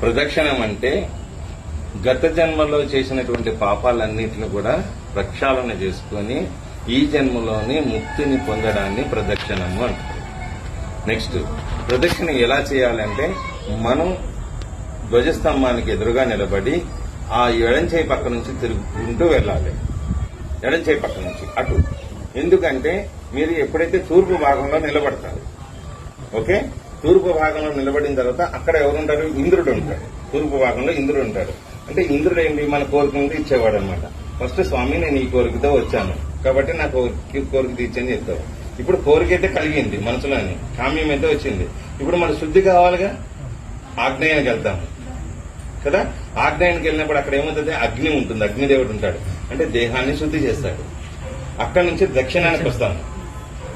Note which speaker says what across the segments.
Speaker 1: ప్రదక్షిణం అంటే గత జన్మలో చేసినటువంటి పాపాలన్నింటిని కూడా ప్రక్షాళన చేసుకొని ఈ జన్మలోని ముక్తిని పొందడాన్ని ప్రదక్షిణము అంటారు. నెక్స్ట్ ప్రదక్షిణ ఎలా చేయాలంటే మనం ధ్వజస్తంభానికి ఎదురుగా నిలబడి ఆ ఎడంచేయి పక్క నుంచి తిరుగుకుంటూ వెళ్ళాలి. ఎడంచేయి పక్క నుంచి అటు. ఎందుకంటే మీరు ఎప్పుడైతే తూర్పు భాగంలో నిలబడతారు ఓకే? తూర్పు భాగంలో నిలబడిన తర్వాత అక్కడ ఎవరుంటారు? ఇంద్రుడు ఉంటాడు. తూర్పు భాగంలో ఇంద్రుడు ఉంటాడు. అంటే ఇంద్రుడు ఏంటి? మన కోరిక నుండి ఇచ్చేవాడు అనమాట ఫస్ట్ స్వామి నేను ఈ కోరికతో వచ్చాను. కాబట్టి నాకు కోరిక తీర్చని చెప్తావు. ఇప్పుడు కోరిక అయితే కలిగింది మనసులోని. కామ్యం అయితే వచ్చింది. ఇప్పుడు మన శుద్ధి కావాలిగా? ఆగ్నేయానికి వెళ్తాము కదా? ఆగ్నేయానికి వెళ్ళినప్పుడు అక్కడ ఏమవుతుంది? అగ్ని ఉంటుంది. అగ్నిదేవుడు ఉంటాడు. అంటే దేహాన్ని శుద్ధి చేస్తాడు. అక్కడి నుంచి దక్షిణానికి వస్తాము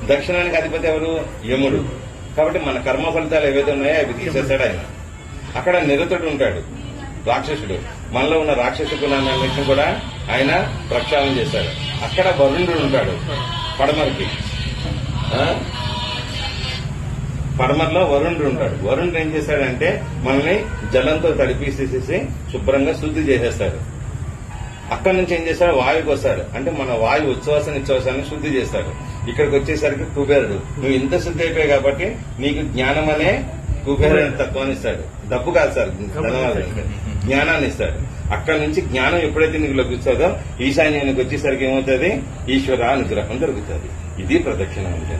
Speaker 1: దక్షిణానికి అధిపతి ఎవరు? యముడు. కాబట్టి మన కర్మ ఫలితాలు ఏవైతే ఉన్నాయో అవి తీసేస్తాడు ఆయన. అక్కడ నిరతుడు ఉంటాడు రాక్షసుడు. మనలో ఉన్న రాక్షసు గుణాలన్నింటినీ కూడా ఆయన ప్రక్షాళన చేశాడు. అక్కడ వరుణుడు ఉంటాడు పడమరికి. పడమరలో వరుణుడు ఉంటాడు. వరుణుడు ఏం చేశాడంటే మనల్ని జలంతో తడిపేసేసేసి శుభ్రంగా శుద్ధి చేసేస్తాడు. అక్కడి నుంచి ఏం చేస్తారు? వాయువుకి వస్తాడు అంటే మన వాయువు ఉచ్ఛ్వాస నిశ్వాసాన్ని శుద్ధి చేస్తాడు ఇక్కడికి వచ్చేసరికి కుబేరుడు. నువ్వు ఇంత శుద్ధి అయిపోయావు కాబట్టి నీకు జ్ఞానం అనే కుబేరుడు తత్వాన్ని ఇస్తాడు. డబ్బు కాదు సార్ ధనవాదాలు జ్ఞానాన్ని ఇస్తాడు. అక్కడ నుంచి జ్ఞానం ఎప్పుడైతే నీకు లభిస్తుందో ఈశాన్యానికి వచ్చేసరికి ఏమవుతుంది? ఈశ్వర అనుగ్రహం దొరుకుతుంది. ఇది ప్రదక్షిణ
Speaker 2: అంటే